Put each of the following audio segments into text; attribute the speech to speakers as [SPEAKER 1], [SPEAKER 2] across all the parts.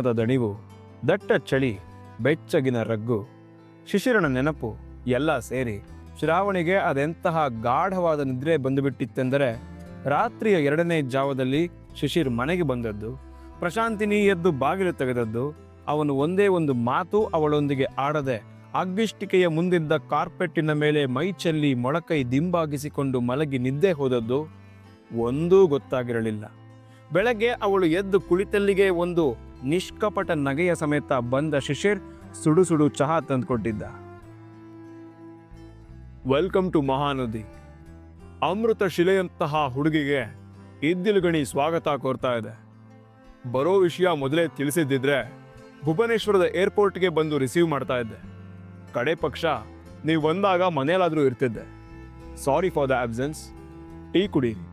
[SPEAKER 1] ಪ್ರಯಾಣದ ದಣಿವು, ದಟ್ಟ ಚಳಿ, ಬೆಚ್ಚಗಿನ ರಗ್ಗು, ಶಿಶಿರನ ನೆನಪು ಎಲ್ಲ ಸೇರಿ ಶ್ರಾವಣಿಗೆ ಅದೆಂತಹ ಗಾಢವಾದ ನಿದ್ರೆ ಬಂದುಬಿಟ್ಟಿತ್ತೆಂದರೆ ರಾತ್ರಿಯ ಎರಡನೇ ಜಾವದಲ್ಲಿ ಶಿಶಿರ್ ಮನೆಗೆ ಬಂದದ್ದು. ಪ್ರಶಾಂತಿನಿ ಎದ್ದು ಬಾಗಿಲು ತೆಗೆದದ್ದು. ಅವನು ಒಂದೇ ಒಂದು ಮಾತು ಅವಳೊಂದಿಗೆ ಆಡದೆ ಅಗ್ಗಿಷ್ಟಿಕೆಯ ಮುಂದಿದ್ದ ಕಾರ್ಪೆಟ್ಟಿನ ಮೇಲೆ ಮೈ ಚೆಲ್ಲಿ ಮೊಳಕೈ ದಿಂಬಾಗಿಸಿಕೊಂಡು ಮಲಗಿ ನಿದ್ದೆ ಹೋದದ್ದು ಒಂದೂ ಗೊತ್ತಾಗಿರಲಿಲ್ಲ. ಬೆಳಗ್ಗೆ ಅವಳು ಎದ್ದು ಕುಳಿತಲ್ಲಿಗೆ ಒಂದು ನಿಷ್ಕಪಟ ನಗೆಯ ಸಮೇತ ಬಂದ ಶಿಶಿರ್ ಸುಡು ಸುಡು ಚಹಾ ತಂದುಕೊಟ್ಟಿದ್ದ. ವೆಲ್ಕಮ್ ಟು ಮಹಾನದಿ. ಅಮೃತ ಶಿಲೆಯಂತಹ ಹುಡುಗಿಗೆ ಇದ್ದಿಲುಗಣಿ ಸ್ವಾಗತ ಕೋರ್ತಾ ಇದೆ. ಬರೋ ವಿಷಯ ಮೊದಲೇ ತಿಳಿಸಿದ್ದಿದ್ರೆ ಭುವನೇಶ್ವರದ ಏರ್ಪೋರ್ಟ್ಗೆ ಬಂದು ರಿಸೀವ್ ಮಾಡ್ತಾ ಇದ್ದೆ. ಕಡೆ ಪಕ್ಷ, ನೀವು ಬಂದಾಗ ಮನೆಯಲ್ಲಾದರೂ ಇರ್ತಿದ್ದೆ. Sorry for the absence tea ಕುಡೀರಿ.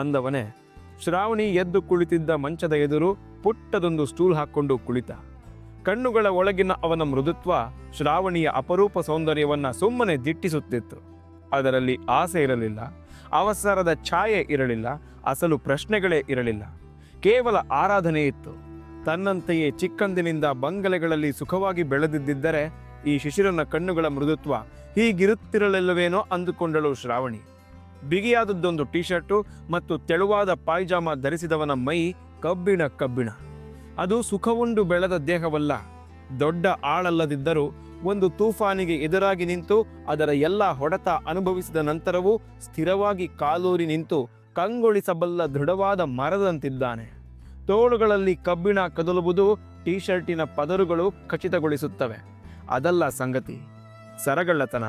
[SPEAKER 1] ಅಂದವನೇ ಶ್ರಾವಣಿ ಎದ್ದು ಕುಳಿತಿದ್ದ ಮಂಚದ ಎದುರು ಪುಟ್ಟದೊಂದು ಸ್ಟೂಲ್ ಹಾಕ್ಕೊಂಡು ಕುಳಿತ. ಕಣ್ಣುಗಳ ಒಳಗಿನ ಅವನ ಮೃದುತ್ವ ಶ್ರಾವಣಿಯ ಅಪರೂಪ ಸೌಂದರ್ಯವನ್ನ ಸುಮ್ಮನೆ ದಿಟ್ಟಿಸುತ್ತಿತ್ತು. ಅದರಲ್ಲಿ ಆಸೆ ಇರಲಿಲ್ಲ, ಅವಸರದ ಛಾಯೆ ಇರಲಿಲ್ಲ, ಅಸಲು ಪ್ರಶ್ನೆಗಳೇ ಇರಲಿಲ್ಲ. ಕೇವಲ ಆರಾಧನೆ ಇತ್ತು. ತನ್ನಂತೆಯೇ ಚಿಕ್ಕಂದಿನಿಂದ ಬಂಗಲೆಗಳಲ್ಲಿ ಸುಖವಾಗಿ ಬೆಳೆದಿದ್ದರೆ ಈ ಶಿಶಿರನ ಕಣ್ಣುಗಳ ಮೃದುತ್ವ ಹೀಗಿರುತ್ತಿರಲಿಲ್ಲವೇನೋ ಅಂದುಕೊಂಡಳು ಶ್ರಾವಣಿ. ಬಿಗಿಯಾದದ್ದೊಂದು ಟೀ ಶರ್ಟು ಮತ್ತು ತೆಳುವಾದ ಪಾಯ್ಜಾಮ ಧರಿಸಿದವನ ಮೈ ಕಬ್ಬಿಣ ಕಬ್ಬಿಣ. ಅದು ಸುಖವುಂಡು ಬೆಳೆದ ದೇಹವಲ್ಲ. ದೊಡ್ಡ ಆಳಲ್ಲದಿದ್ದರೂ ಒಂದು ತೂಫಾನಿಗೆ ಎದುರಾಗಿ ನಿಂತು ಅದರ ಎಲ್ಲ ಹೊಡೆತ ಅನುಭವಿಸಿದ ನಂತರವೂ ಸ್ಥಿರವಾಗಿ ಕಾಲೂರಿ ನಿಂತು ಕಂಗೊಳಿಸಬಲ್ಲ ದೃಢವಾದ ಮರದಂತಿದ್ದಾನೆ. ತೋಳುಗಳಲ್ಲಿ ಕಬ್ಬಿಣ ಕದಲುವುದು ಟೀ ಶರ್ಟಿನ ಪದರುಗಳು ಖಚಿತಗೊಳಿಸುತ್ತವೆ. ಅದಲ್ಲ ಸಂಗತಿ. ಸರಗಳ್ಳತನ.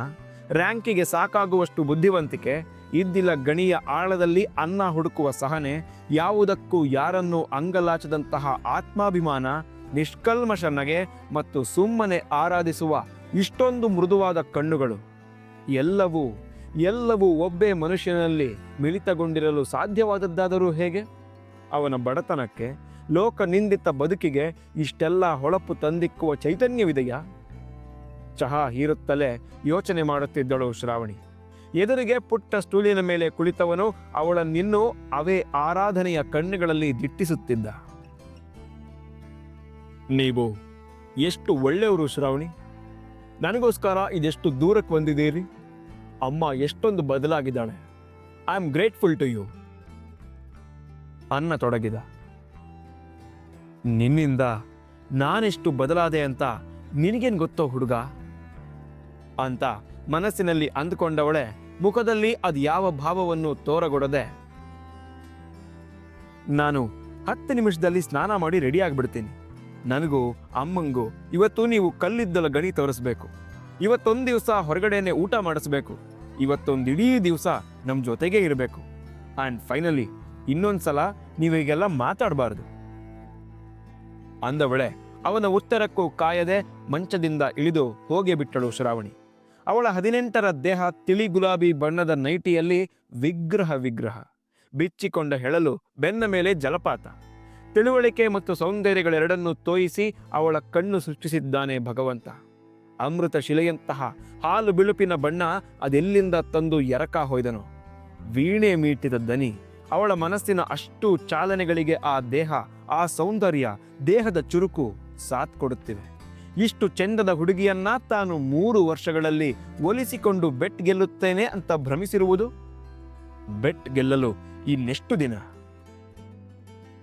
[SPEAKER 1] ರ್ಯಾಂಕಿಗೆ ಸಾಕಾಗುವಷ್ಟು ಬುದ್ಧಿವಂತಿಕೆ. ಇದ್ದಿಲ ಗಣಿಯ ಆಳದಲ್ಲಿ ಅನ್ನ ಹುಡುಕುವ ಸಹನೆ, ಯಾವುದಕ್ಕೂ ಯಾರನ್ನೂ ಅಂಗಲಾಚದಂತಹ ಆತ್ಮಾಭಿಮಾನ ನಿಷ್ಕಲ್ಮಶ ನಗೆ ಮತ್ತು ಸುಮ್ಮನೆ ಆರಾಧಿಸುವ ಇಷ್ಟೊಂದು ಮೃದುವಾದ ಕಣ್ಣುಗಳು. ಎಲ್ಲವೂ ಎಲ್ಲವೂ ಒಬ್ಬೇ ಮನುಷ್ಯನಲ್ಲಿ ಮಿಳಿತಗೊಂಡಿರಲು ಸಾಧ್ಯವಾದದ್ದಾದರೂ ಹೇಗೆ? ಅವನ ಬಡತನಕ್ಕೆ ಲೋಕ ನಿಂದಿತ ಬದುಕಿಗೆ ಇಷ್ಟೆಲ್ಲ ಹೊಳಪು ತಂದಿಕ್ಕುವ ಚೈತನ್ಯವಿದೆಯಾ? ಚಹಾ ಹೀರುತ್ತಲೇ ಯೋಚನೆ ಮಾಡುತ್ತಿದ್ದಳು ಶ್ರಾವಣಿ. ಎದುರಿಗೆ ಪುಟ್ಟ ಸ್ಟೂಲಿನ ಮೇಲೆ ಕುಳಿತವನು ಅವಳನ್ನಿನ್ನೂ ಅವೇ ಆರಾಧನೆಯ ಕಣ್ಣುಗಳಲ್ಲಿ ದಿಟ್ಟಿಸುತ್ತಿದ್ದ. ನೀವು ಎಷ್ಟು ಒಳ್ಳೆಯವರು ಶ್ರಾವಣಿ? ನನಗೋಸ್ಕರ ಇದೆಷ್ಟು ದೂರಕ್ಕೆ ಬಂದಿದ್ದೀರಿ? ಅಮ್ಮ ಎಷ್ಟೊಂದು ಬದಲಾಗಿದ್ದಾಳೆ. I am grateful to you ಅನ್ನ ತೊಡಗಿದ. ನಿನ್ನಿಂದ ನಾನೆಷ್ಟು ಬದಲಾದೆ ಅಂತ ನಿನಗೇನು ಗೊತ್ತೋ ಹುಡುಗ? ಅಂತ ಮನಸ್ಸಿನಲ್ಲಿ ಅಂದುಕೊಂಡವಳೆ ಮುಖದಲ್ಲಿ ಅದು ಯಾವ ಭಾವವನ್ನು ತೋರಗೊಡದೆ. ನಾನು ಹತ್ತು ನಿಮಿಷದಲ್ಲಿ ಸ್ನಾನ ಮಾಡಿ ರೆಡಿ ಆಗಿಬಿಡ್ತೀನಿ. ನನಗೂ, ಅಮ್ಮಂಗೂ, ಇವತ್ತು ನೀವು ಕಲ್ಲಿದ್ದಲ ಗಣಿ ತೋರಿಸ್ಬೇಕು. ಇವತ್ತೊಂದು ದಿವಸ ಹೊರಗಡೆನೆ ಊಟ ಮಾಡಿಸ್ಬೇಕು. ಇವತ್ತೊಂದು ಇಡೀ ದಿವಸ ನಮ್ಮ ಜೊತೆಗೇ ಇರಬೇಕು. ಆ್ಯಂಡ್ ಫೈನಲಿ, ಇನ್ನೊಂದ್ಸಲ ನೀವೀಗೆಲ್ಲ ಮಾತಾಡಬಾರ್ದು. ಅಂದವಳೆ, ಅವನ ಉತ್ತರಕ್ಕೂ ಕಾಯದೆ ಮಂಚದಿಂದ ಇಳಿದು ಹೋಗೇ ಬಿಟ್ಟಳು ಶ್ರಾವಣಿ. ಅವಳ ಹದಿನೆಂಟರ ದೇಹ ತಿಳಿ ಗುಲಾಬಿ ಬಣ್ಣದ ನೈಟಿಯಲ್ಲಿ ವಿಗ್ರಹ ವಿಗ್ರಹ, ಬಿಚ್ಚಿಕೊಂಡ ಹೆಳಲು ಬೆನ್ನ ಮೇಲೆ ಜಲಪಾತ. ತಿಳುವಳಿಕೆ ಮತ್ತು ಸೌಂದರ್ಯಗಳೆರಡನ್ನೂ ತೋಯಿಸಿ ಅವಳ ಕಣ್ಣು ಸೃಷ್ಟಿಸಿದ್ದಾನೆ ಭಗವಂತ. ಅಮೃತ ಶಿಲೆಯಂತಹ ಹಾಲು ಬಿಳುಪಿನ ಬಣ್ಣ ಅದೆಲ್ಲಿಂದ ತಂದು ಎರಕ ಹೊಯ್ದನು. ವೀಣೆ ಮೀಟಿದ ದನಿ, ಅವಳ ಮನಸ್ಸಿನ ಅಷ್ಟು ಚಾಲನೆಗಳಿಗೆ ಆ ದೇಹ, ಆ ಸೌಂದರ್ಯ ದೇಹದ ಚುರುಕು ಸಾತ್ ಕೊಡುತ್ತಿವೆ. ಇಷ್ಟು ಚೆಂದದ ಹುಡುಗಿಯನ್ನ ತಾನು ಮೂರು ವರ್ಷಗಳಲ್ಲಿ ಒಲಿಸಿಕೊಂಡು ಬೆಟ್ ಗೆಲ್ಲುತ್ತೇನೆ ಅಂತ ಭ್ರಮಿಸಿರುವುದು? ಬೆಟ್ ಗೆಲ್ಲಲು ಇನ್ನೆಷ್ಟು ದಿನ?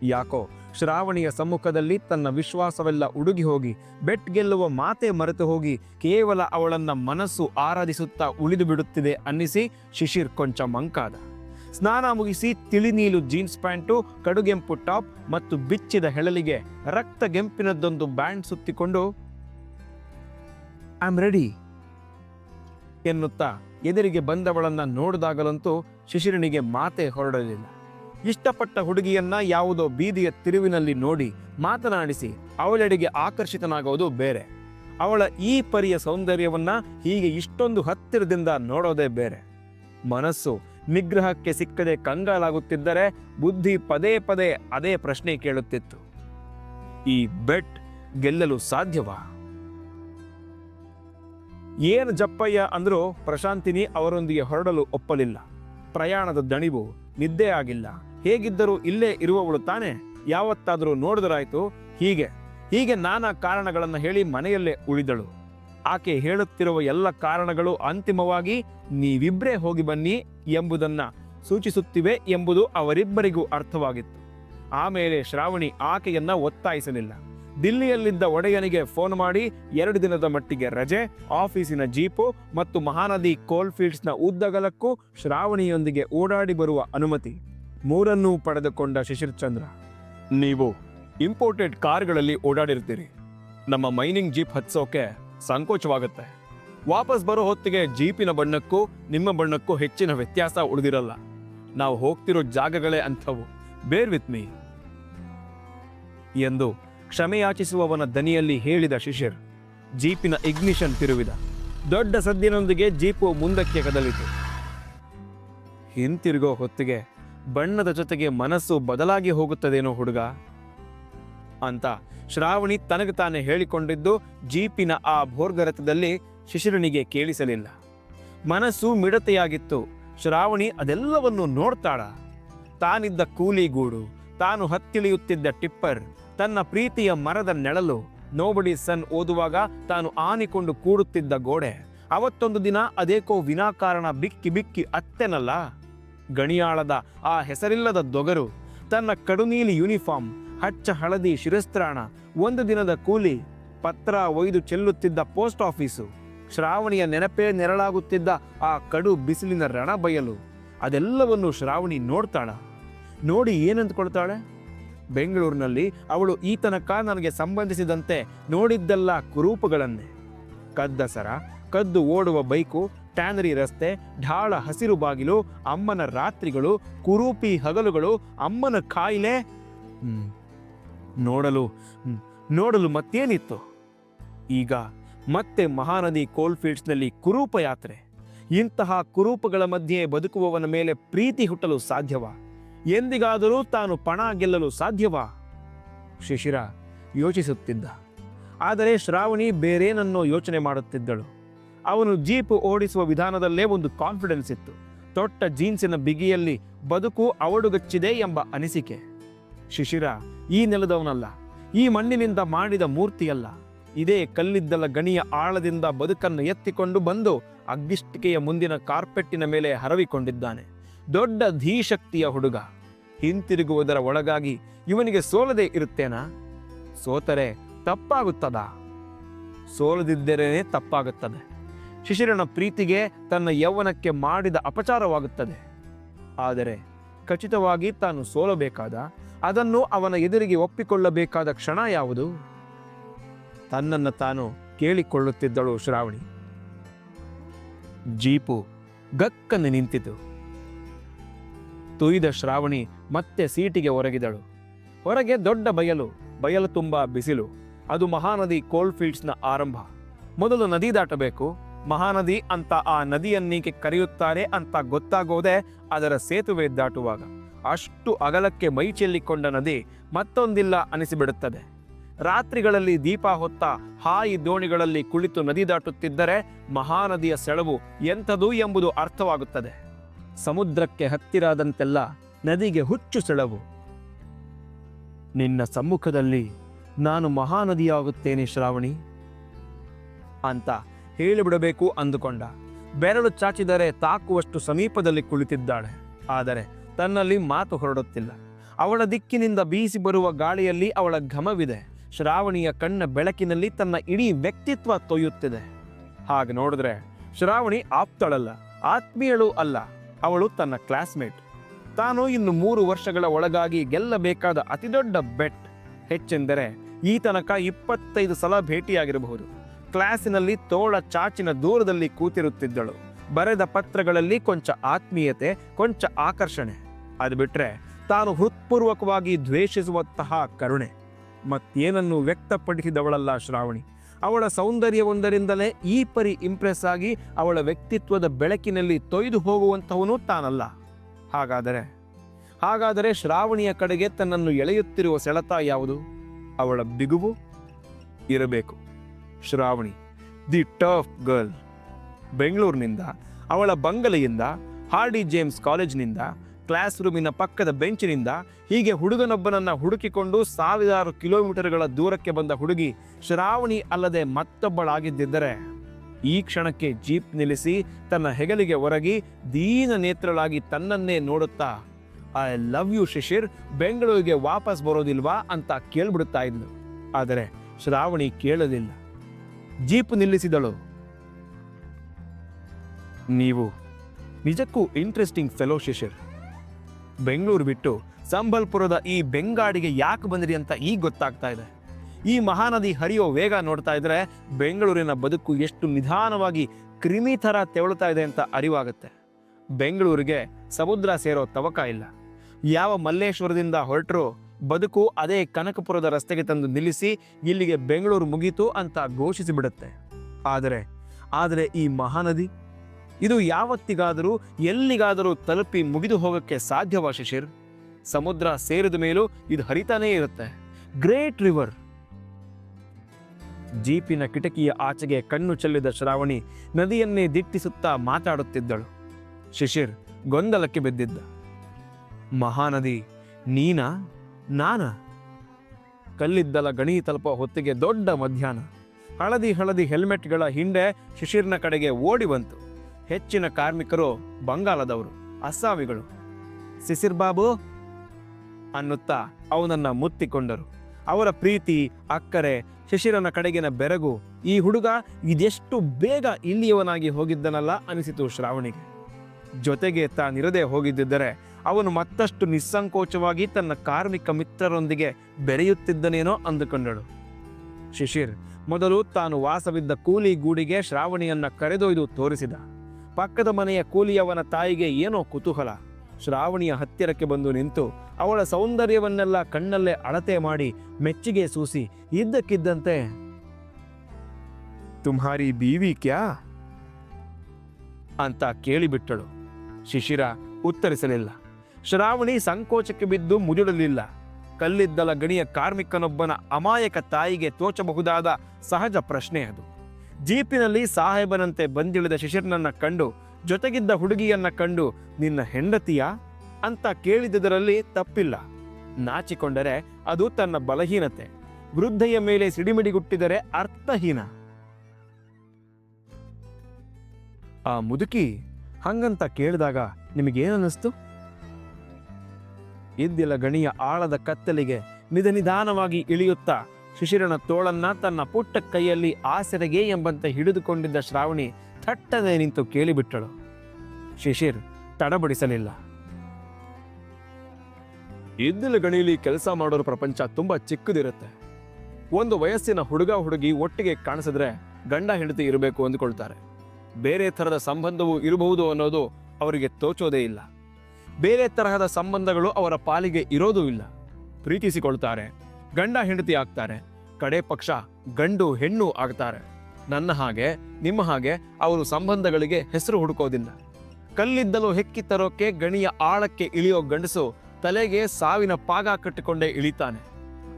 [SPEAKER 1] ಯಾಕೋ ಶ್ರಾವಣಿಯ ಸಮ್ಮುಖದಲ್ಲಿ ತನ್ನ ವಿಶ್ವಾಸವೆಲ್ಲ ಉಡುಗಿ ಹೋಗಿ ಬೆಟ್ ಗೆಲ್ಲುವ ಮಾತೆ ಮರೆತು ಹೋಗಿ ಕೇವಲ ಅವಳನ್ನ ಮನಸ್ಸು ಆರಾಧಿಸುತ್ತಾ ಉಳಿದು ಬಿಡುತ್ತಿದೆ ಅನ್ನಿಸಿ ಶಿಶಿರ್ ಕೊಂಚ ಮಂಕಾದ. ಸ್ನಾನ ಮುಗಿಸಿ ತಿಳಿನೀಲು ಜೀನ್ಸ್ ಪ್ಯಾಂಟು, ಕಡುಗೆಂಪು ಟಾಪ್ ಮತ್ತು ಬಿಚ್ಚಿದ ಹೆಳಲಿಗೆ ರಕ್ತಗೆಂಪಿನದ್ದೊಂದು ಬ್ಯಾಂಡ್ ಸುತ್ತಿಕೊಂಡು ಐ ಆಮ್ ರೆಡಿ ಎನ್ನುತ್ತಾ ಎದುರಿಗೆ ಬಂದವಳನ್ನ ನೋಡಿದಾಗಲಂತೂ ಶಿಶಿರನಿಗೆ ಮಾತೆ ಹೊರಡಲಿಲ್ಲ. ಇಷ್ಟಪಟ್ಟ ಹುಡುಗಿಯನ್ನ ಯಾವುದೋ ಬೀದಿಯ ತಿರುವಿನಲ್ಲಿ ನೋಡಿ ಮಾತನಾಡಿಸಿ ಅವಳೆಡೆಗೆ ಆಕರ್ಷಿತನಾಗೋದು ಬೇರೆ. ಅವಳ ಈ ಪರಿಯ ಸೌಂದರ್ಯವನ್ನ ಹೀಗೆ ಇಷ್ಟೊಂದು ಹತ್ತಿರದಿಂದ ನೋಡೋದೇ ಬೇರೆ. ಮನಸ್ಸು ನಿಗ್ರಹಕ್ಕೆ ಸಿಕ್ಕದೆ ಕಂಗಾಲಾಗುತ್ತಿದ್ದರೆ ಬುದ್ಧಿ ಪದೇ ಪದೇ ಅದೇ ಪ್ರಶ್ನೆ ಕೇಳುತ್ತಿತ್ತು. ಈ ಬೆಟ್ ಗೆಲ್ಲಲು ಸಾಧ್ಯವಾ? ಏನು ಜಪ್ಪಯ್ಯ ಅಂದರೂ ಪ್ರಶಾಂತಿನಿ ಅವರೊಂದಿಗೆ ಹೊರಡಲು ಒಪ್ಪಲಿಲ್ಲ. ಪ್ರಯಾಣದ ದಣಿವು ನಿದ್ದೆ ಆಗಿಲ್ಲ. ಹೇಗಿದ್ದರೂ ಇಲ್ಲೇ ಇರುವವಳು ತಾನೆ? ಯಾವತ್ತಾದರೂ ನೋಡಿದರಾಯ್ತು? ಹೀಗೆ. ಹೀಗೆ ನಾನಾ ಕಾರಣಗಳನ್ನು ಹೇಳಿ ಮನೆಯಲ್ಲೇ ಉಳಿದಳು. ಆಕೆ ಹೇಳುತ್ತಿರುವ ಎಲ್ಲ ಕಾರಣಗಳು ಅಂತಿಮವಾಗಿ ನೀವಿಬ್ಬರೇ ಹೋಗಿ ಬನ್ನಿ ಎಂಬುದನ್ನು ಸೂಚಿಸುತ್ತಿವೆ ಎಂಬುದು ಅವರಿಬ್ಬರಿಗೂ ಅರ್ಥವಾಗಿತ್ತು. ಆಮೇಲೆ ಶ್ರಾವಣಿ ಆಕೆಯನ್ನ ಒತ್ತಾಯಿಸಲಿಲ್ಲ. ದಿಲ್ಲಿಯಲ್ಲಿದ್ದ ಒಡೆಯನಿಗೆ ಫೋನ್ ಮಾಡಿ ಎರಡು ದಿನದ ಮಟ್ಟಿಗೆ ರಜೆ, ಆಫೀಸಿನ ಜೀಪು ಮತ್ತು ಮಹಾನದಿ ಕೋಲ್ಫೀಲ್ಡ್ಸ್ನ ಉದ್ದಗಲಕ್ಕೂ ಶ್ರಾವಣಿಯೊಂದಿಗೆ ಓಡಾಡಿ ಬರುವ ಅನುಮತಿ. ಮೂರನ್ನೂ ಪಡೆದುಕೊಂಡ ಶಿಶಿರ್ ಚಂದ್ರ, ನೀವು ಇಂಪೋರ್ಟೆಡ್ ಕಾರ್ಗಳಲ್ಲಿ ಓಡಾಡಿರ್ತೀರಿ. ನಮ್ಮ ಮೈನಿಂಗ್ ಜೀಪ್ ಹತ್ಸೋಕೆ ಸಂಕೋಚವಾಗುತ್ತೆ. ವಾಪಸ್ ಬರೋ ಹೊತ್ತಿಗೆ ಜೀಪಿನ ಬಣ್ಣಕ್ಕೂ ನಿಮ್ಮ ಬಣ್ಣಕ್ಕೂ ಹೆಚ್ಚಿನ ವ್ಯತ್ಯಾಸ ಉಳಿದಿರಲ್ಲ. ನಾವು ಹೋಗ್ತಿರೋ ಜಾಗಗಳೇ ಅಂಥವು. ಬೇರ್ ವಿತ್ ಮೀ ಎಂದು ಕ್ಷಮೆಯಾಚಿಸುವವನ ದನಿಯಲ್ಲಿ ಹೇಳಿದ ಶಿಶಿರ್ ಜೀಪಿನ ಇಗ್ನಿಷನ್ ತಿರುವಿದ. ದೊಡ್ಡ ಸದ್ದಿನೊಂದಿಗೆ ಜೀಪು ಮುಂದಕ್ಕೆ ಕದಲಿತು. ಹಿಂತಿರುಗೋ ಹೊತ್ತಿಗೆ ಬಣ್ಣದ ಜೊತೆಗೆ ಮನಸ್ಸು ಬದಲಾಗಿ ಹೋಗುತ್ತದೇನೋ ಹುಡುಗ? ಅಂತ ಶ್ರಾವಣಿ ತನಗೆ ತಾನೇ ಹೇಳಿಕೊಂಡಿದ್ದು ಜೀಪಿನ ಆ ಭೋರ್ಗರತದಲ್ಲಿ ಶಿಶಿರನಿಗೆ ಕೇಳಿಸಲಿಲ್ಲ. ಮನಸ್ಸು ಮಿಡತೆಯಾಗಿತ್ತು. ಶ್ರಾವಣಿ ಅದೆಲ್ಲವನ್ನು ನೋಡ್ತಾಳ. ತಾನಿದ್ದ ಕೂಲಿಗೂಡು ತಾನು ಹತ್ತಿಳಿಯುತ್ತಿದ್ದ ಟಿಪ್ಪರ್ ತನ್ನ ಪ್ರೀತಿಯ ಮರದ ನೆಳಲು ನೋಬಡಿ ಸನ್ ಓದುವಾಗ ತಾನು ಆನಿಕೊಂಡು ಕೂಡುತ್ತಿದ್ದ ಗೋಡೆ. ಅವತ್ತೊಂದು ದಿನ ಅದೇಕೋ ವಿನಾಕಾರಣ ಬಿಕ್ಕಿ ಬಿಕ್ಕಿ ಅತ್ತೆನಲ್ಲ? ಗಣಿಯಾಳದ ಆ ಹೆಸರಿಲ್ಲದ ದೊಗರು, ತನ್ನ ಕಡುನೀಲಿ ಯೂನಿಫಾರ್ಮ್ ಹಚ್ಚ ಹಳದಿ ಶಿರಸ್ತ್ರಾಣ, ಒಂದು ದಿನದ ಕೂಲಿ, ಪತ್ರ ಒಯ್ದು ಚೆಲ್ಲುತ್ತಿದ್ದ ಪೋಸ್ಟ್ ಆಫೀಸು ಶ್ರಾವಣಿಯ ನೆನಪೇ ನೆರಳಾಗುತ್ತಿದ್ದ ಆ ಕಡು ಬಿಸಿಲಿನ ರಣ ಬಯಲು ಅದೆಲ್ಲವನ್ನು ಶ್ರಾವಣಿ ನೋಡ್ತಾಳ. ನೋಡಿ ಏನಂದ್ಕೊಳ್ತಾಳೆ ಬೆಂಗಳೂರಿನಲ್ಲಿ, ಅವಳು ಈ ತನಕ ನನಗೆ ಸಂಬಂಧಿಸಿದಂತೆ ನೋಡಿದ್ದೆಲ್ಲ ಕುರೂಪಗಳನ್ನೇ. ಕದ್ದ ಸರ ಕದ್ದು ಓಡುವ ಬೈಕು, ಟ್ಯಾನರಿ ರಸ್ತೆ, ಢಾಳ ಹಸಿರು ಬಾಗಿಲು, ಅಮ್ಮನ ರಾತ್ರಿಗಳು, ಕುರೂಪಿ ಹಗಲುಗಳು, ಅಮ್ಮನ ಕಾಯಿಲೆ. ನೋಡಲು ನೋಡಲು ಮತ್ತೇನಿತ್ತು? ಈಗ ಮತ್ತೆ ಮಹಾನದಿ ಕೋಲ್ಫೀಲ್ಡ್ಸ್ನಲ್ಲಿ ಕುರೂಪ ಯಾತ್ರೆ ಇಂತಹ ಕುರೂಪಗಳ ಮಧ್ಯೆ ಬದುಕುವವನ ಮೇಲೆ ಪ್ರೀತಿ ಹುಟ್ಟಲು ಸಾಧ್ಯವಾ? ಎಂದಿಗಾದರೂ ತಾನು ಪಣ ಗೆಲ್ಲಲು ಸಾಧ್ಯವಾ? ಶಿಶಿರ ಯೋಚಿಸುತ್ತಿದ್ದ. ಆದರೆ ಶ್ರಾವಣಿ ಬೇರೇನನ್ನೋ ಯೋಚನೆ ಮಾಡುತ್ತಿದ್ದಳು. ಅವನು ಜೀಪ್ ಓಡಿಸುವ ವಿಧಾನದಲ್ಲೇ ಒಂದು ಕಾನ್ಫಿಡೆನ್ಸ್ ಇತ್ತು. ತೊಟ್ಟ ಜೀನ್ಸಿನ ಬಿಗಿಯಲ್ಲಿ ಬದುಕು ಅವಡುಗಚ್ಚಿದೆ ಎಂಬ ಅನಿಸಿಕೆ. ಶಿಶಿರ, ಈ ನೆಲದವನಲ್ಲ. ಈ ಮಣ್ಣಿನಿಂದ ಮಾಡಿದ ಮೂರ್ತಿಯಲ್ಲ. ಇದೇ ಕಲ್ಲಿದ್ದಲ ಗಣಿಯ ಆಳದಿಂದ ಬದುಕನ್ನು ಎತ್ತಿಕೊಂಡು ಬಂದು ಅಗ್ಗಿಷ್ಟಿಕೆಯ ಮುಂದಿನ ಕಾರ್ಪೆಟ್ಟಿನ ಮೇಲೆ ಹರವಿಕೊಂಡಿದ್ದಾನೆ. ದೊಡ್ಡ ಧೀಶಕ್ತಿಯ ಹುಡುಗ. ಹಿಂತಿರುಗುವುದರ ಒಳಗಾಗಿ ಇವನಿಗೆ ಸೋಲದೆ ಇರುತ್ತೇನಾ? ಸೋತರೆ ತಪ್ಪಾಗುತ್ತದಾ? ಸೋಲದಿದ್ದರೇನೆ ತಪ್ಪಾಗುತ್ತದೆ. ಶಿಶಿರನ ಪ್ರೀತಿಗೆ ತನ್ನ ಯೌವನಕ್ಕೆ ಮಾಡಿದ ಅಪಚಾರವಾಗುತ್ತದೆ. ಆದರೆ ಖಚಿತವಾಗಿ ತಾನು ಸೋಲಬೇಕಾದ, ಅದನ್ನು ಅವನ ಎದುರಿಗೆ ಒಪ್ಪಿಕೊಳ್ಳಬೇಕಾದ ಕ್ಷಣ ಯಾವುದು? ತನ್ನನ್ನು ತಾನು ಕೇಳಿಕೊಳ್ಳುತ್ತಿದ್ದಳು ಶ್ರಾವಣಿ. ಜೀಪು ಗಕ್ಕನ್ನು ನಿಂತಿತು. ತುಯ್ದ ಶ್ರಾವಣಿ ಮತ್ತೆ ಸೀಟಿಗೆ ಒರಗಿದಳು. ಹೊರಗೆ ದೊಡ್ಡ ಬಯಲು ಬಯಲು ತುಂಬ ಬಿಸಿಲು, ಅದು ಮಹಾನದಿ ಕೋಲ್ಫೀಲ್ಡ್ಸ್ನ ಆರಂಭ. ಮೊದಲು ನದಿ ದಾಟಬೇಕು, ಮಹಾನದಿ ಅಂತ ಆ ನದಿಯನ್ನೀಕೆ ಕರೆಯುತ್ತಾರೆ ಅಂತ ಗೊತ್ತಾಗೋದೆ ಅದರ ಸೇತುವೆ ದಾಟುವಾಗ. ಅಷ್ಟು ಅಗಲಕ್ಕೆ ಮೈ ಚೆಲ್ಲಿಕೊಂಡ ನದಿ ಮತ್ತೊಂದಿಲ್ಲ ಅನಿಸಿಬಿಡುತ್ತದೆ. ರಾತ್ರಿಗಳಲ್ಲಿ ದೀಪ ಹೊತ್ತ ಹಾಯಿ ದೋಣಿಗಳಲ್ಲಿ ಕುಳಿತು ನದಿ ದಾಟುತ್ತಿದ್ದರೆ ಮಹಾನದಿಯ ಸೆಳವು ಎಂಥದು ಎಂಬುದು ಅರ್ಥವಾಗುತ್ತದೆ. ಸಮುದ್ರಕ್ಕೆ ಹತ್ತಿರಾದಂತೆಲ್ಲ ನದಿಗೆ ಹುಚ್ಚು ಸೆಳವು. ನಿನ್ನ ಸಮ್ಮುಖದಲ್ಲಿ ನಾನು ಮಹಾನದಿಯಾಗುತ್ತೇನೆ ಶ್ರಾವಣಿ. ಅಂತ ಹೇಳಿಬಿಡಬೇಕು ಅಂದುಕೊಂಡ. ಬೆರಳು ಚಾಚಿದರೆ ತಾಕುವಷ್ಟು ಸಮೀಪದಲ್ಲಿ ಕುಳಿತಿದ್ದಾಳೆ. ಆದರೆ ತನ್ನಲ್ಲಿ ಮಾತು ಹೊರಡುತ್ತಿಲ್ಲ. ಅವಳ ದಿಕ್ಕಿನಿಂದ ಬೀಸಿ ಬರುವ ಗಾಳಿಯಲ್ಲಿ ಅವಳ ಘಮವಿದೆ. ಶ್ರಾವಣಿಯ ಕಣ್ಣ ಬೆಳಕಿನಲ್ಲಿ ತನ್ನ ಇಡೀ ವ್ಯಕ್ತಿತ್ವ ತೊಯ್ಯುತ್ತಿದೆ. ಹಾಗೆ ನೋಡಿದ್ರೆ ಶ್ರಾವಣಿ ಆಪ್ತಳಲ್ಲ, ಆತ್ಮೀಯಳು ಅಲ್ಲ. ಅವಳು ತನ್ನ ಕ್ಲಾಸ್ಮೇಟ್. ತಾನು ಇನ್ನು ಮೂರು ವರ್ಷಗಳ ಒಳಗಾಗಿ ಗೆಲ್ಲಬೇಕಾದ ಅತಿದೊಡ್ಡ ಬೆಟ್. ಹೆಚ್ಚೆಂದರೆ ಈ ತನಕ ಇಪ್ಪತ್ತೈದು ಸಲ ಭೇಟಿಯಾಗಿರಬಹುದು. ಕ್ಲಾಸಿನಲ್ಲಿ ತೋಳ ಚಾಚಿನ ದೂರದಲ್ಲಿ ಕೂತಿರುತ್ತಿದ್ದಳು. ಬರೆದ ಪತ್ರಗಳಲ್ಲಿ ಕೊಂಚ ಆತ್ಮೀಯತೆ, ಕೊಂಚ ಆಕರ್ಷಣೆ. ಅದು ಬಿಟ್ಟರೆ ತಾನು ಹೃತ್ಪೂರ್ವಕವಾಗಿ ದ್ವೇಷಿಸುವಂತಹ ಕರುಣೆ. ಮತ್ತೇನನ್ನು ವ್ಯಕ್ತಪಡಿಸಿದವಳಲ್ಲ ಶ್ರಾವಣಿ. ಅವಳ ಸೌಂದರ್ಯವೊಂದರಿಂದಲೇ ಈ ಪರಿ ಇಂಪ್ರೆಸ್ ಆಗಿ ಅವಳ ವ್ಯಕ್ತಿತ್ವದ ಬೆಳಕಿನಲ್ಲಿ ತೊಯ್ದು ಹೋಗುವಂಥವನು ತಾನಲ್ಲ. ಹಾಗಾದರೆ ಹಾಗಾದರೆ ಶ್ರಾವಣಿಯ ಕಡೆಗೆ ತನ್ನನ್ನು ಎಳೆಯುತ್ತಿರುವ ಸೆಳೆತ ಯಾವುದು? ಅವಳ ಬಿಗುವು ಇರಬೇಕು. Shravani, the tough girl. ಬೆಂಗಳೂರಿನಿಂದ, ಅವಳ ಬಂಗಲೆಯಿಂದ, ಹಾರ್ಡಿ ಜೇಮ್ಸ್ ಕಾಲೇಜಿನಿಂದ ಕ್ಲಾಸ್ ರೂಮಿನ ಪಕ್ಕದ ಬೆಂಚಿನಿಂದ ಹೀಗೆ ಹುಡುಗನೊಬ್ಬನನ್ನು ಹುಡುಕಿಕೊಂಡು ಸಾವಿರಾರು ಕಿಲೋಮೀಟರ್ಗಳ ದೂರಕ್ಕೆ ಬಂದ ಹುಡುಗಿ ಶ್ರಾವಣಿ ಅಲ್ಲದೆ ಮತ್ತೊಬ್ಬಳಾಗಿದ್ದಿದ್ದರೆ ಈ ಕ್ಷಣಕ್ಕೆ ಜೀಪ್ ನಿಲ್ಲಿಸಿ ತನ್ನ ಹೆಗಲಿಗೆ ಒರಗಿ ದೀನ ನೇತ್ರಳಾಗಿ ತನ್ನನ್ನೇ ನೋಡುತ್ತಾ, ಐ ಲವ್ ಯು ಶಿಶಿರ್, ಬೆಂಗಳೂರಿಗೆ ವಾಪಸ್ ಬರೋದಿಲ್ವಾ? ಅಂತ ಕೇಳ್ಬಿಡುತ್ತಾ ಇದ್ಲು. ಆದರೆ ಶ್ರಾವಣಿ ಕೇಳಲಿಲ್ಲ. ಜೀಪ್ ನಿಲ್ಲಿಸಿದಳು. ನೀವು, ನಿಜಕ್ಕೂ ಇಂಟ್ರೆಸ್ಟಿಂಗ್ ಫೆಲೋ ಶಿಶಿರ್. ಬೆಂಗಳೂರು ಬಿಟ್ಟು ಸಂಬಲ್ಪುರದ ಈ ಬೆಂಗಾಡಿಗೆ ಯಾಕೆ ಬಂದ್ರಿ ಅಂತ ಈಗ ಗೊತ್ತಾಗ್ತಾ ಇದೆ. ಈ ಮಹಾನದಿ ಹರಿಯೋ ವೇಗ ನೋಡ್ತಾ ಇದ್ರೆ ಬೆಂಗಳೂರಿನ ಬದುಕು ಎಷ್ಟು ನಿಧಾನವಾಗಿ ಕ್ರಿಮಿ ಥರ ತೆವಳುತ್ತಾ ಇದೆ ಅಂತ ಅರಿವಾಗುತ್ತೆ. ಬೆಂಗಳೂರಿಗೆ ಸಮುದ್ರ ಸೇರೋ ತವಕ ಇಲ್ಲ. ಯಾವ ಮಲ್ಲೇಶ್ವರದಿಂದ ಹೊರಟರೂ ಬದುಕು ಅದೇ ಕನಕಪುರದ ರಸ್ತೆಗೆ ತಂದು ನಿಲ್ಲಿಸಿ ಇಲ್ಲಿಗೆ ಬೆಂಗಳೂರು ಮುಗೀತು ಅಂತ ಘೋಷಿಸಿಬಿಡುತ್ತೆ. ಆದರೆ ಆದರೆ ಈ ಮಹಾನದಿ ಇದು ಯಾವತ್ತಿಗಾದರೂ ಎಲ್ಲಿಗಾದರೂ ತಲುಪಿ ಮುಗಿದು ಹೋಗಕ್ಕೆ ಸಾಧ್ಯವಾ ಶಿಶಿರ್ ಸಮುದ್ರ ಸೇರಿದ ಮೇಲೂ ಇದು ಹರಿತಾನೇ ಇರುತ್ತೆ. Great river! ಜೀಪಿನ ಕಿಟಕಿಯ ಆಚೆಗೆ ಕಣ್ಣು ಚೆಲ್ಲಿದ ಶ್ರಾವಣಿ ನದಿಯನ್ನೇ ದಿಟ್ಟಿಸುತ್ತಾ ಮಾತಾಡುತ್ತಿದ್ದಳು. ಶಿಶಿರ್ ಗೊಂದಲಕ್ಕೆ ಬಿದ್ದಿದ್ದ. ಮಹಾನದಿ, ನೀನಾ? ನಾನ? ಕಲ್ಲಿದ್ದಲ ಗಣಿ ತಲುಪೋ ಹೊತ್ತಿಗೆ ದೊಡ್ಡ ಮಧ್ಯಾಹ್ನ. ಹಳದಿ ಹಳದಿ ಹೆಲ್ಮೆಟ್ಗಳ ಹಿಂಡೆ ಶಿಶಿರ್ನ ಕಡೆಗೆ ಓಡಿ ಬಂತು. ಹೆಚ್ಚಿನ ಕಾರ್ಮಿಕರು ಬಂಗಾಲದವರು ಅಸ್ಸಾಮಿಗಳು. ಸಿಸಿರ್ ಬಾಬು ಅನ್ನುತ್ತಾ ಅವನನ್ನ ಮುತ್ತಿಕೊಂಡರು. ಅವರ ಪ್ರೀತಿ, ಅಕ್ಕರೆ, ಶಿಶಿರನ ಕಡೆಗಿನ ಬೆರಗು, ಈ ಹುಡುಗ ಇದೆಷ್ಟು ಬೇಗ ಇಲ್ಲಿಯವನಾಗಿ ಹೋಗಿದ್ದನಲ್ಲ ಅನಿಸಿತು ಶ್ರಾವಣಿಗೆ. ಜೊತೆಗೆ ತಾನಿರದೆ ಹೋಗಿದ್ದರೆ ಅವನು ಮತ್ತಷ್ಟು ನಿಸ್ಸಂಕೋಚವಾಗಿ ತನ್ನ ಕಾರ್ಮಿಕ ಮಿತ್ರರೊಂದಿಗೆ ಬೆರೆಯುತ್ತಿದ್ದನೇನೋ ಅಂದುಕೊಂಡಳು. ಶಿಶಿರ್, ಮೊದಲು ತಾನು ವಾಸವಿದ್ದ ಕೂಲಿ ಗೂಡಿಗೆ ಶ್ರಾವಣಿಯನ್ನ ಕರೆದೊಯ್ದು ತೋರಿಸಿದ. ಪಕ್ಕದ ಮನೆಯ ಕೂಲಿಯವನ ತಾಯಿಗೆ ಏನೋ ಕುತೂಹಲ. ಶ್ರಾವಣಿಯ ಹತ್ತಿರಕ್ಕೆ ಬಂದು ನಿಂತು ಅವಳ ಸೌಂದರ್ಯವನ್ನೆಲ್ಲ ಕಣ್ಣಲ್ಲೇ ಅಳತೆ ಮಾಡಿ ಮೆಚ್ಚುಗೆ ಸೂಸಿ, ಇದ್ದಕ್ಕಿದ್ದಂತೆ ತುಮ್ಹಾರಿ ಬೀವಿ ಕ್ಯಾ? ಅಂತ ಕೇಳಿಬಿಟ್ಟಳು. ಶಿಶಿರ ಉತ್ತರಿಸಲಿಲ್ಲ. ಶ್ರಾವಣಿ ಸಂಕೋಚಕ್ಕೆ ಬಿದ್ದು ಮುಜುಡಲಿಲ್ಲ. ಕಲ್ಲಿದ್ದಲ ಗಣಿಯ ಕಾರ್ಮಿಕನೊಬ್ಬನ ಅಮಾಯಕ ತಾಯಿಗೆ ತೋಚಬಹುದಾದ ಸಹಜ ಪ್ರಶ್ನೆ ಅದು. ಜೀಪಿನಲ್ಲಿ ಸಾಹೇಬನಂತೆ ಬಂದಿಳಿದ ಶಿಶಿರ್ನನ್ನ ಕಂಡು, ಜೊತೆಗಿದ್ದ ಹುಡುಗಿಯನ್ನ ಕಂಡು, ನಿನ್ನ ಹೆಂಡತಿಯ? ಅಂತ ಕೇಳಿದುದರಲ್ಲಿ ತಪ್ಪಿಲ್ಲ. ನಾಚಿಕೊಂಡರೆ ಅದು ತನ್ನ ಬಲಹೀನತೆ. ವೃದ್ಧೆಯ ಮೇಲೆ ಸಿಡಿಮಿಡಿಗುಟ್ಟಿದರೆ ಅರ್ಥಹೀನ. ಆ ಮುದುಕಿ ಹಂಗಂತ ಕೇಳಿದಾಗ ನಿಮಗೇನನ್ನಿಸ್ತು? ಇದ್ದಿಲ್ಲ ಗಣಿಯ ಆಳದ ಕತ್ತಲಿಗೆ ನಿಧ ನಿಧಾನವಾಗಿ ಇಳಿಯುತ್ತಾ ಶಿಶಿರನ ತೋಳನ್ನ ತನ್ನ ಪುಟ್ಟ ಕೈಯಲ್ಲಿ ಆಸರೆಗೆ ಎಂಬಂತೆ ಹಿಡಿದುಕೊಂಡಿದ್ದ ಶ್ರಾವಣಿ ಥಟ್ಟನೆ ನಿಂತು ಕೇಳಿಬಿಟ್ಟಳು. ಶಿಶಿರ್ ತಡಬಡಿಸಲಿಲ್ಲ. ಇದ್ದಿಲ ಗಣಿಲಿ ಕೆಲಸ ಮಾಡೋರು ಪ್ರಪಂಚ ತುಂಬಾ ಚಿಕ್ಕದಿರುತ್ತೆ. ಒಂದು ವಯಸ್ಸಿನ ಹುಡುಗ ಹುಡುಗಿ ಒಟ್ಟಿಗೆ ಕಾಣಿಸಿದ್ರೆ ಗಂಡ ಹೆಂಡತಿ ಇರಬೇಕು ಅಂದುಕೊಳ್ತಾರೆ. ಬೇರೆ ತರಹದ ಸಂಬಂಧವು ಇರಬಹುದು ಅನ್ನೋದು ಅವರಿಗೆ ತೋಚೋದೇ ಇಲ್ಲ. ಬೇರೆ ತರಹದ ಸಂಬಂಧಗಳು ಅವರ ಪಾಲಿಗೆ ಇರೋದೂ ಇಲ್ಲ. ಪ್ರೀತಿಸಿಕೊಳ್ತಾರೆ. ಗಂಡ ಹೆಂಡತಿ ಆಗ್ತಾರೆ. ಕಡೆ ಪಕ್ಷ ಗಂಡು ಹೆಣ್ಣು ಆಗ್ತಾರೆ. ನನ್ನ ಹಾಗೆ, ನಿಮ್ಮ ಹಾಗೆ ಅವರು ಸಂಬಂಧಗಳಿಗೆ ಹೆಸರು ಹುಡುಕೋದಿಲ್ಲ. ಕಲ್ಲಿದ್ದಲು ಹೆಕ್ಕಿ ತರೋಕೆ ಗಣಿಯ ಆಳಕ್ಕೆ ಇಳಿಯೋ ಗಂಡಸು ತಲೆಗೆ ಸಾವಿನ ಪಾಗ ಕಟ್ಟಿಕೊಂಡೇ ಇಳಿತಾನೆ.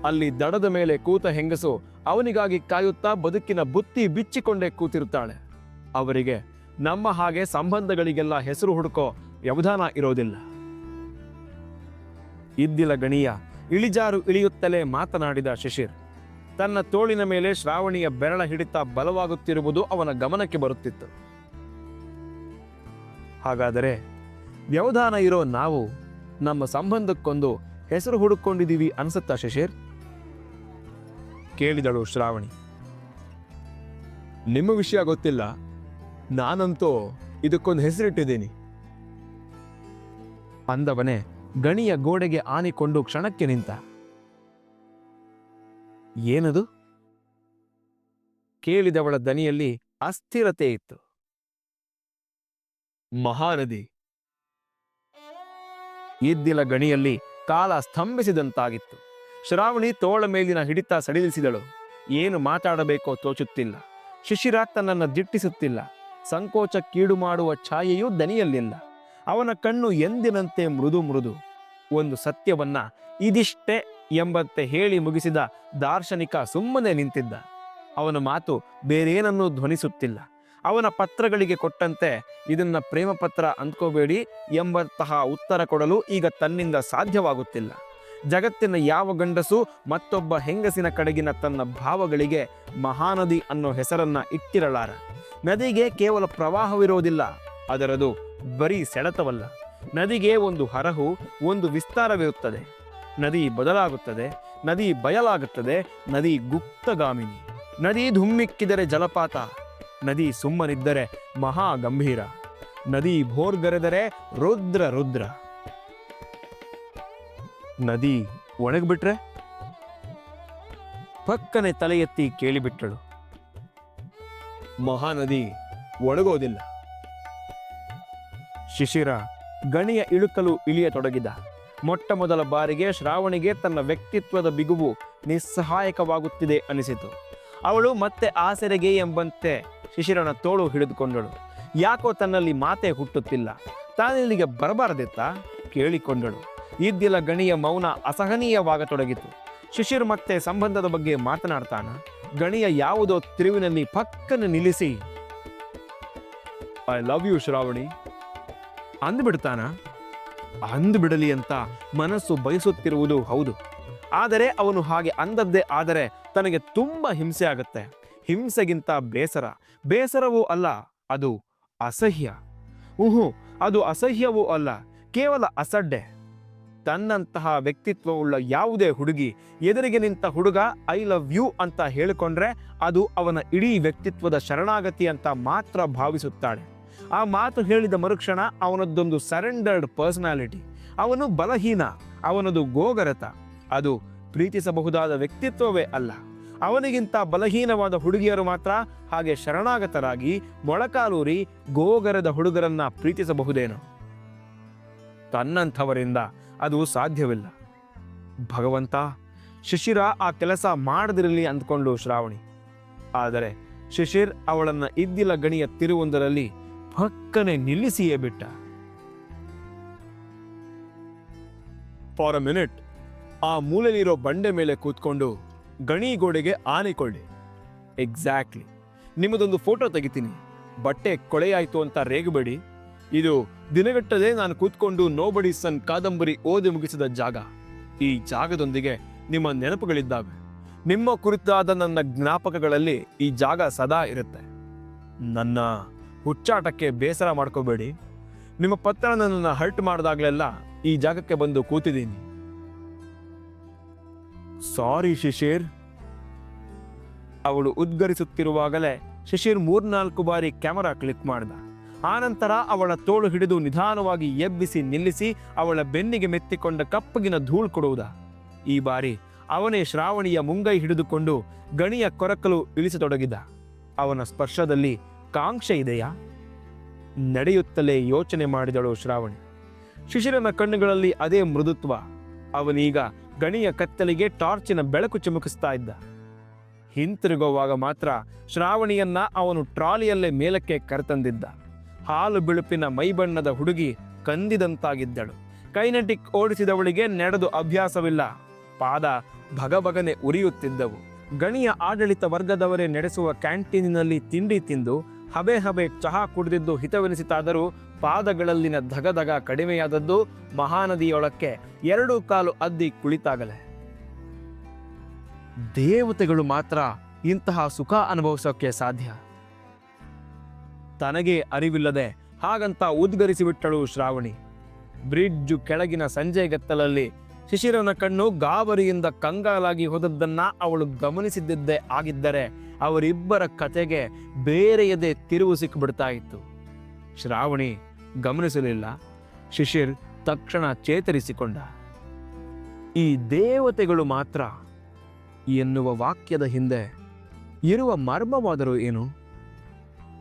[SPEAKER 1] ಅಲ್ಲಿ ದಡದ ಮೇಲೆ ಕೂತ ಹೆಂಗಸು ಅವನಿಗಾಗಿ ಕಾಯುತ್ತಾ ಬದುಕಿನ ಬುತ್ತಿ ಬಿಚ್ಚಿಕೊಂಡೇ ಕೂತಿರುತ್ತಾಳೆ. ಅವರಿಗೆ, ನಮ್ಮ ಹಾಗೆ ಸಂಬಂಧಗಳಿಗೆಲ್ಲ ಹೆಸರು ಹುಡುಕೋ ವ್ಯವಧಾನ ಇರೋದಿಲ್ಲ. ಇದ್ದಿಲ್ಲ ಗಣಿಯ ಇಳಿಜಾರು ಇಳಿಯುತ್ತಲೇ ಮಾತನಾಡಿದ ಶಿಶಿರ್, ತನ್ನ ತೋಳಿನ ಮೇಲೆ ಶ್ರಾವಣಿಯ ಬೆರಳ ಹಿಡಿತ ಬಲವಾಗುತ್ತಿರುವುದು ಅವನ ಗಮನಕ್ಕೆ ಬರುತ್ತಿತ್ತು. ಹಾಗಾದರೆ ವ್ಯವಧಾನ ಇರೋ ನಾವು ನಮ್ಮ ಸಂಬಂಧಕ್ಕೊಂದು ಹೆಸರು ಹುಡುಕೊಂಡಿದ್ದೀವಿ ಅನ್ಸುತ್ತಾ ಶಿಶಿರ್? ಕೇಳಿದಳು ಶ್ರಾವಣಿ. ನಿಮ್ಮ ವಿಷಯ ಗೊತ್ತಿಲ್ಲ, ನಾನಂತೂ ಇದಕ್ಕೊಂದು ಹೆಸರಿಟ್ಟಿದ್ದೀನಿ. ಅಂದವನೇ ಗಣಿಯ ಗೋಡೆಗೆ ಆನಿಕೊಂಡು ಕ್ಷಣಕ್ಕೆ ನಿಂತ. ಏನದು? ಕೇಳಿದವಳ ದನಿಯಲ್ಲಿ ಅಸ್ಥಿರತೆ ಇತ್ತು. ಮಹಾನದಿ. ಇದ್ದಿಲ ಗಣಿಯಲ್ಲಿ ಕಾಲ ಸ್ತಂಭಿಸಿದಂತಾಗಿತ್ತು. ಶ್ರಾವಣಿ ತೋಳ ಮೇಲಿನ ಹಿಡಿತ ಸಡಿಲಿಸಿದಳು. ಏನು ಮಾತಾಡಬೇಕೋ ತೋಚುತ್ತಿಲ್ಲ. ಶಿಶಿರ ತನ್ನನ್ನು ದಿಟ್ಟಿಸುತ್ತಿಲ್ಲ. ಸಂಕೋಚ ಕೀಡು ಮಾಡುವ ಛಾಯೆಯೂ ದನಿಯಲ್ಲಿಲ್ಲ. ಅವನ ಕಣ್ಣು ಎಂದಿನಂತೆ ಮೃದು ಮೃದು. ಒಂದು ಸತ್ಯವನ್ನ ಇದಿಷ್ಟೇ ಎಂಬಂತೆ ಹೇಳಿ ಮುಗಿಸಿದ ದಾರ್ಶನಿಕ ಸುಮ್ಮನೆ ನಿಂತಿದ್ದ. ಅವನ ಮಾತು ಬೇರೇನನ್ನೂ ಧ್ವನಿಸುತ್ತಿಲ್ಲ. ಅವನ ಪತ್ರಗಳಿಗೆ ಕೊಟ್ಟಂತೆ, ಇದನ್ನ ಪ್ರೇಮ ಪತ್ರ ಅಂದ್ಕೋಬೇಡಿ ಎಂಬಂತಹ ಉತ್ತರ ಕೊಡಲು ಈಗ ತನ್ನಿಂದ ಸಾಧ್ಯವಾಗುತ್ತಿಲ್ಲ. ಜಗತ್ತಿನ ಯಾವ ಗಂಡಸು ಮತ್ತೊಬ್ಬ ಹೆಂಗಸಿನ ಕಡೆಗಿನ ತನ್ನ ಭಾವಗಳಿಗೆ ಮಹಾನದಿ ಅನ್ನೋ ಹೆಸರನ್ನ ಇಟ್ಟಿರಲಾರ. ನದಿಗೆ ಕೇವಲ ಪ್ರವಾಹವಿರೋದಿಲ್ಲ. ಅದರದು ಬರೀ ಸೆಳೆತವಲ್ಲ. ನದಿಗೆ ಒಂದು ಹರಹು, ಒಂದು ವಿಸ್ತಾರವಿರುತ್ತದೆ. ನದಿ ಬದಲಾಗುತ್ತದೆ, ನದಿ ಬಯಲಾಗುತ್ತದೆ, ನದಿ ಗುಪ್ತಗಾಮಿನಿ. ನದಿ ಧುಮ್ಮಿಕ್ಕಿದರೆ ಜಲಪಾತ, ನದಿ ಸುಮ್ಮನಿದ್ದರೆ ಮಹಾ ಗಂಭೀರ ನದಿ ಭೋರ್ಗರೆದರೆ ರುದ್ರ ರುದ್ರ. ನದಿ ಒಣಗಿಬಿಟ್ರೆ? ಪಕ್ಕನೆ ತಲೆ ಎತ್ತಿ ಕೇಳಿಬಿಟ್ಟಳು ಮಹಾನದಿ ಒಣಗೋದಿಲ್ಲ. ಶಿಶಿರ ಗಣಿಯ ಇಳುಕಲು ಇಳಿಯತೊಡಗಿದ. ಮೊಟ್ಟ ಮೊದಲ ಬಾರಿಗೆ ಶ್ರಾವಣಿಗೆ ತನ್ನ ವ್ಯಕ್ತಿತ್ವದ ಬಿಗುವು ನಿಸ್ಸಹಾಯಕವಾಗುತ್ತಿದೆ ಅನಿಸಿತು. ಅವಳು ಮತ್ತೆ ಆಸರೆಗೆ ಎಂಬಂತೆ ಶಿಶಿರನ ತೋಳು ಹಿಡಿದುಕೊಂಡಳು. ಯಾಕೋ ತನ್ನಲ್ಲಿ ಮಾತೆ ಹುಟ್ಟುತ್ತಿಲ್ಲ. ತಾನಿಲ್ಲಿಗೆ ಬರಬಾರದಿತ್ತ? ಕೇಳಿಕೊಂಡಳು. ಇದ್ದಿಲ್ಲ ಗಣಿಯ ಮೌನ ಅಸಹನೀಯವಾಗತೊಡಗಿತು. ಶಿಶಿರ್ ಮತ್ತೆ ಸಂಬಂಧದ ಬಗ್ಗೆ ಮಾತನಾಡ್ತಾನ? ಗಣಿಯ ಯಾವುದೋ ತಿರುವಿನಲ್ಲಿ ಪಕ್ಕನೆ ನಿಲ್ಲಿಸಿ. I love you Shravani. ಅಂದ್ಬಿಡ್ತಾನ? ಅಂದ್ಬಿಡಲಿ ಅಂತ ಮನಸ್ಸು ಬಯಸುತ್ತಿರುವುದು ಹೌದು. ಆದರೆ ಅವನು ಹಾಗೆ ಅಂದದ್ದೇ ಆದರೆ ತನಗೆ ತುಂಬ ಹಿಂಸೆ ಆಗುತ್ತೆ. ಹಿಂಸೆಗಿಂತ ಬೇಸರ. ಬೇಸರವೂ ಅಲ್ಲ, ಅದು ಅಸಹ್ಯ. ಊಹು ಅದು ಅಸಹ್ಯವೂ ಅಲ್ಲ, ಕೇವಲ ಅಸಡ್ಡೆ. ತನ್ನಂತಹ ವ್ಯಕ್ತಿತ್ವವುಳ್ಳ ಯಾವುದೇ ಹುಡುಗಿ ಎದುರಿಗೆ ನಿಂತ ಹುಡುಗ, ಐ ಲವ್ ಯು ಅಂತ ಹೇಳಿಕೊಂಡ್ರೆ ಅದು ಅವನ ಇಡೀ ವ್ಯಕ್ತಿತ್ವದ ಶರಣಾಗತಿ ಅಂತ ಮಾತ್ರ ಭಾವಿಸುತ್ತಾಳೆ. ಆ ಮಾತು ಹೇಳಿದ ಮರುಕ್ಷಣ ಅವನದ್ದೊಂದು ಸರೆಂಡರ್ಡ್ ಪರ್ಸನಾಲಿಟಿ ಅವನು ಬಲಹೀನ, ಅವನದು ಗೋಗರತ. ಅದು ಪ್ರೀತಿಸಬಹುದಾದ ವ್ಯಕ್ತಿತ್ವವೇ ಅಲ್ಲ. ಅವನಿಗಿಂತ ಬಲಹೀನವಾದ ಹುಡುಗಿಯರು ಮಾತ್ರ ಹಾಗೆ ಶರಣಾಗತರಾಗಿ ಮೊಳಕಾಲೂರಿ ಗೋಗರದ ಹುಡುಗರನ್ನ ಪ್ರೀತಿಸಬಹುದೇನೋ. ತನ್ನಂಥವರಿಂದ ಅದು ಸಾಧ್ಯವಿಲ್ಲ. ಭಗವಂತ, ಶಿಶಿರ ಆ ಕೆಲಸ ಮಾಡದಿರಲಿ ಅಂದ್ಕೊಂಡು ಶ್ರಾವಣಿ. ಆದರೆ ಶಿಶಿರ್ ಅವಳನ್ನ ಇದ್ದಿಲ ಗಣಿಯ ತಿರುವೊಂದರಲ್ಲಿ ಪಕ್ಕನೆ ನಿಲ್ಲಿಸಿಯೇ ಬಿಟ್ಟ. ಫಾರ್ ಅ ಮಿನಿಟ್ ಆ ಮೂಲೆಯಲ್ಲಿರೋ ಬಂಡೆ ಮೇಲೆ ಕೂತ್ಕೊಂಡು ಗಣಿ ಗೋಡೆಗೆ ಆನೆಕೊಳ್ಳಿ. ಎಕ್ಸಾಕ್ಟ್ಲಿ ನಿಮ್ಮದೊಂದು ಫೋಟೋ ತೆಗಿತೀನಿ. ಬಟ್ಟೆ ಕೊಳೆಯಾಯಿತು ಅಂತ ರೇಗಬೇಡಿ. ಇದು ದಿನಗಟ್ಟದೆ ನಾನು ಕೂತ್ಕೊಂಡು ನೋಬಡಿ ಸನ್ ಕಾದಂಬರಿ ಓದಿ ಮುಗಿಸಿದ ಜಾಗ. ಈ ಜಾಗದೊಂದಿಗೆ ನಿಮ್ಮ ನೆನಪುಗಳಿದ್ದಾವೆ. ನಿಮ್ಮ ಕುರಿತಾದ ನನ್ನ ಜ್ಞಾಪಕಗಳಲ್ಲಿ ಈ ಜಾಗ ಸದಾ ಇರುತ್ತೆ. ನನ್ನ ಹುಚ್ಚಾಟಕ್ಕೆ ಬೇಸರ ಮಾಡ್ಕೋಬೇಡಿ. ನಿಮ್ಮ ಪತ್ರ ನನ್ನನ್ನು ಹರ್ಟ್ ಮಾಡಿದಾಗಲೆಲ್ಲ ಈ ಜಾಗಕ್ಕೆ ಬಂದು ಕೂತಿದ್ದೀನಿ. ಸಾರಿ ಶಿಶಿರ್. ಅವಳು ಉದ್ಗರಿಸುತ್ತಿರುವಾಗಲೇ ಶಿಶಿರ್ ಮೂರ್ನಾಲ್ಕು ಬಾರಿ ಕ್ಯಾಮರಾ ಕ್ಲಿಕ್ ಮಾಡಿದ. ಆನಂತರ ಅವಳ ತೋಳು ಹಿಡಿದು ನಿಧಾನವಾಗಿ ಎಬ್ಬಿಸಿ ನಿಲ್ಲಿಸಿ ಅವಳ ಬೆನ್ನಿಗೆ ಮೆತ್ತಿಕೊಂಡ ಕಪ್ಪಗಿನ ಧೂಳು ಕೊಡುವುದ. ಈ ಬಾರಿ ಅವನೇ ಶ್ರಾವಣಿಯ ಮುಂಗೈ ಹಿಡಿದುಕೊಂಡು ಗಣಿಯ ಕೊರಕಲು ಇಳಿಸತೊಡಗಿದ. ಅವನ ಸ್ಪರ್ಶದಲ್ಲಿ ಕಾಂಕ್ಷೆ ಇದೆಯಾ? ನಡೆಯುತ್ತಲೇ ಯೋಚನೆ ಮಾಡಿದಳು ಶ್ರಾವಣಿ. ಶಿಶಿರನ ಕಣ್ಣುಗಳಲ್ಲಿ ಅದೇ ಮೃದುತ್ವ. ಅವನೀಗ ಗಣಿಯ ಕತ್ತಲಿಗೆ ಟಾರ್ಚಿನ ಬೆಳಕು ಚಿಮುಕಿಸ್ತಾ ಇದ್ದ. ಹಿಂತಿರುಗುವಾಗ ಮಾತ್ರ ಶ್ರಾವಣಿಯನ್ನ ಅವನು ಟ್ರಾಲಿಯಲ್ಲೇ ಮೇಲಕ್ಕೆ ಕರೆತಂದಿದ್ದ. ಹಾಲು ಬಿಳುಪಿನ ಮೈಬಣ್ಣದ ಹುಡುಗಿ ಕಂದಿದಂತಾಗಿದ್ದಳು. ಕೈನೆಟಿಕ್ ಓಡಿಸಿದವಳಿಗೆ ನಡೆದು ಅಭ್ಯಾಸವಿಲ್ಲ. ಪಾದ ಭಗಭಗನೆ ಉರಿಯುತ್ತಿದ್ದವು. ಗಣಿಯ ಆಡಳಿತ ವರ್ಗದವರೇ ನಡೆಸುವ ಕ್ಯಾಂಟೀನಿನಲ್ಲಿ ತಿಂಡಿ ತಿಂದು ಹಬೆ ಹಬೆ ಚಹಾ ಕುಡಿದಿದ್ದು ಹಿತವೆನಿಸಿತಾದರೂ ಪಾದಗಳಲ್ಲಿನ ಧಗಧಗ ಕಡಿಮೆಯಾದದ್ದು ಮಹಾನದಿಯೊಳಕ್ಕೆ ಎರಡು ಕಾಲು ಅದ್ದಿ ಕುಳಿತಾಗಲೇ. ದೇವತೆಗಳು ಮಾತ್ರ ಇಂತಹ ಸುಖ ಅನುಭವಿಸೋಕೆ ಸಾಧ್ಯ. ತನಗೆ ಅರಿವಿಲ್ಲದೆ ಹಾಗಂತ ಉದ್ಗರಿಸಿಬಿಟ್ಟಳು ಶ್ರಾವಣಿ. ಬ್ರಿಡ್ಜು ಕೆಳಗಿನ ಸಂಜೆಗತ್ತಲಲ್ಲಿ ಶಿಶಿರನ ಕಣ್ಣು ಗಾಬರಿಯಿಂದ ಕಂಗಾಲಾಗಿ ಹೋದದ್ದನ್ನ ಅವಳು ಗಮನಿಸಿದ್ದೇ ಆಗಿದ್ದರೆ ಅವರಿಬ್ಬರ ಕತೆಗೆ ಬೇರೆಯದೇ ತಿರುವು ಸಿಕ್ಕಿಬಿಡ್ತಾ ಇತ್ತು. ಶ್ರಾವಣಿ ಗಮನಿಸಲಿಲ್ಲ. ಶಿಶಿರ್ ತಕ್ಷಣ ಚೇತರಿಸಿಕೊಂಡ. ಈ ದೇವತೆಗಳು ಮಾತ್ರ ಎನ್ನುವ ವಾಕ್ಯದ ಹಿಂದೆ ಇರುವ ಮರ್ಮವಾದರೂ ಏನು?